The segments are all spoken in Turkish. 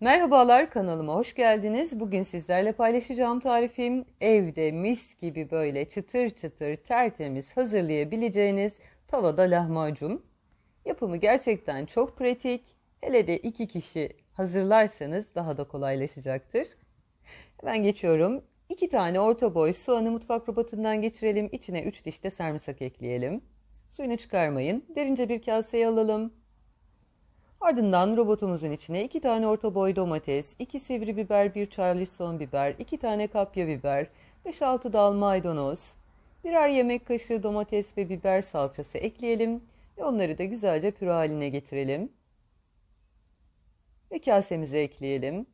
Merhabalar kanalıma hoş geldiniz. Bugün sizlerle paylaşacağım tarifim evde mis gibi böyle çıtır çıtır tertemiz hazırlayabileceğiniz tavada lahmacun. Yapımı gerçekten çok pratik. Hele de iki kişi hazırlarsanız daha da kolaylaşacaktır. Hemen geçiyorum. İki tane orta boy soğanı mutfak robotundan geçirelim. İçine 3 diş de sarımsak ekleyelim. Suyunu çıkarmayın. Derince bir kaseye alalım. Ardından robotumuzun içine 2 tane orta boy domates, 2 sivri biber, 1 charleston biber, 2 tane kapya biber, 5-6 dal maydanoz, birer yemek kaşığı domates ve biber salçası ekleyelim ve onları da güzelce püre haline getirelim. Ve kasemize ekleyelim.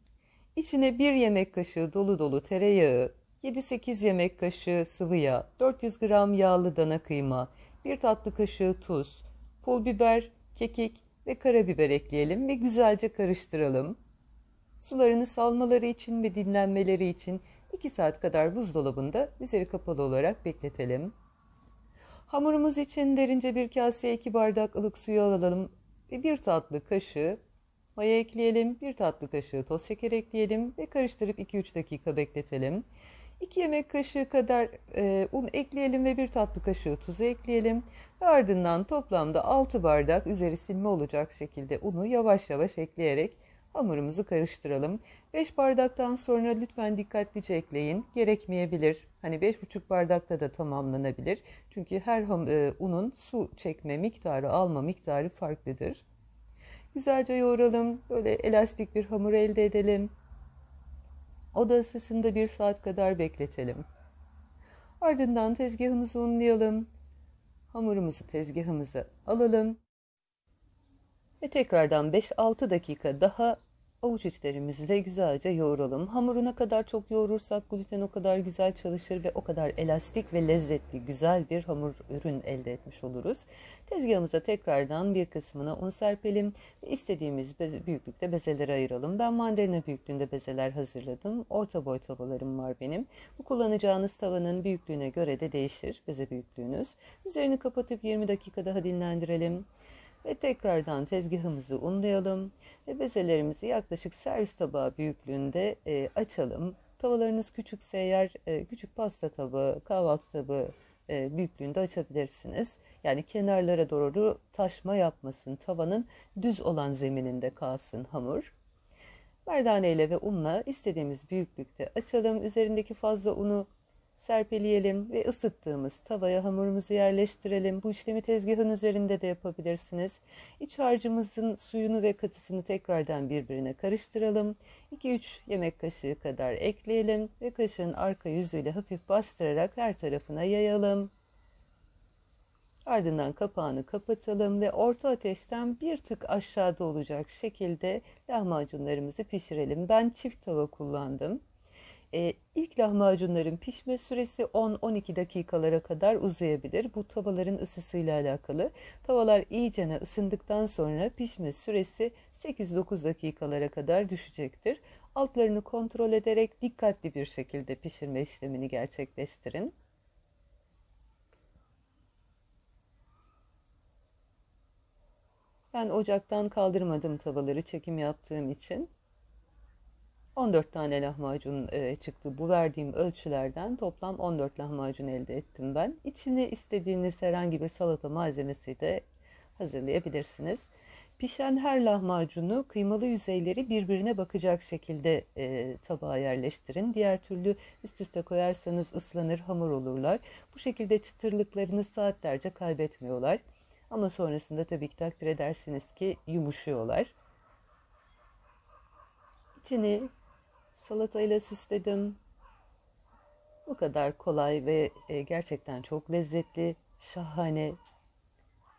İçine 1 yemek kaşığı dolu dolu tereyağı, 7-8 yemek kaşığı sıvı yağ, 400 gram yağlı dana kıyma, 1 tatlı kaşığı tuz, pul biber, kekik ve karabiber ekleyelim ve güzelce karıştıralım. Sularını salmaları için ve dinlenmeleri için 2 saat kadar buzdolabında üzeri kapalı olarak bekletelim. Hamurumuz için derince bir kaseye 2 bardak ılık suyu alalım ve 1 tatlı kaşığı maya ekleyelim, 1 tatlı kaşığı toz şeker ekleyelim ve karıştırıp 2-3 dakika bekletelim. 2 yemek kaşığı kadar e, un ekleyelim ve 1 tatlı kaşığı tuzu ekleyelim. Ardından toplamda 6 bardak üzeri silme olacak şekilde unu yavaş yavaş ekleyerek hamurumuzu karıştıralım. 5 bardaktan sonra lütfen dikkatlice ekleyin. Gerekmeyebilir. Hani 5,5 bardakta da tamamlanabilir. Çünkü her e, unun su çekme miktarı, alma miktarı farklıdır. Güzelce yoğuralım. Böyle elastik bir hamur elde edelim. Oda ısısında bir saat kadar bekletelim. Ardından tezgahımızı unlayalım. Hamurumuzu tezgahımıza alalım. Ve tekrardan 5-6 dakika daha avuç içlerimizi de güzelce yoğuralım. Hamuruna kadar çok yoğurursak gluten o kadar güzel çalışır ve o kadar elastik ve lezzetli güzel bir hamur ürün elde etmiş oluruz. Tezgahımıza tekrardan bir kısmına un serpelim ve istediğimiz bez, büyüklükte bezeleri ayıralım. Ben mandalina büyüklüğünde bezeler hazırladım. Orta boy tavalarım var benim. Bu kullanacağınız tavanın büyüklüğüne göre de değişir beze büyüklüğünüz. Üzerini kapatıp 20 dakika daha dinlendirelim. Ve tekrardan tezgahımızı unlayalım ve bezelerimizi yaklaşık servis tabağı büyüklüğünde e, açalım. Tavalarınız küçükse eğer e, küçük pasta tabağı, kahvaltı tabağı e, büyüklüğünde açabilirsiniz. Yani kenarlara doğru taşma yapmasın. Tavanın düz olan zemininde kalsın hamur. Merdane ile ve unla istediğimiz büyüklükte açalım. Üzerindeki fazla unu serpeleyelim ve ısıttığımız tavaya hamurumuzu yerleştirelim. Bu işlemi tezgahın üzerinde de yapabilirsiniz. İç harcımızın suyunu ve katısını tekrardan birbirine karıştıralım. 2-3 yemek kaşığı kadar ekleyelim ve kaşığın arka yüzüyle hafif bastırarak her tarafına yayalım. Ardından kapağını kapatalım ve orta ateşten bir tık aşağıda olacak şekilde lahmacunlarımızı pişirelim. Ben çift tava kullandım. E, ilk lahmacunların pişme süresi 10-12 dakikalara kadar uzayabilir. Bu tavaların ısısıyla alakalı. Tavalar iyicene ısındıktan sonra pişme süresi 8-9 dakikalara kadar düşecektir. Altlarını kontrol ederek dikkatli bir şekilde pişirme işlemini gerçekleştirin. Ben ocaktan kaldırmadım tavaları çekim yaptığım için. 14 tane lahmacun e, çıktı. Bu verdiğim ölçülerden toplam 14 lahmacun elde ettim ben. İçine istediğiniz herhangi bir salata malzemesi de hazırlayabilirsiniz. Pişen her lahmacunu kıymalı yüzeyleri birbirine bakacak şekilde e, tabağa yerleştirin. Diğer türlü üst üste koyarsanız ıslanır, hamur olurlar. Bu şekilde çıtırlıklarını saatlerce kaybetmiyorlar. Ama sonrasında tabii ki takdir edersiniz ki yumuşuyorlar. İçini salatayla süsledim. Bu kadar kolay ve e, gerçekten çok lezzetli, şahane.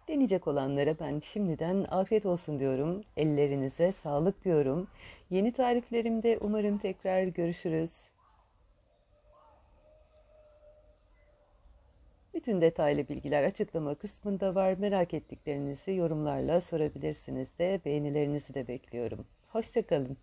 Deneyecek olanlara ben şimdiden afiyet olsun diyorum. Ellerinize sağlık diyorum. Yeni tariflerimde umarım tekrar görüşürüz. Bütün detaylı bilgiler açıklama kısmında var. Merak ettiklerinizi yorumlarla sorabilirsiniz de beğenilerinizi de bekliyorum. Hoşçakalın.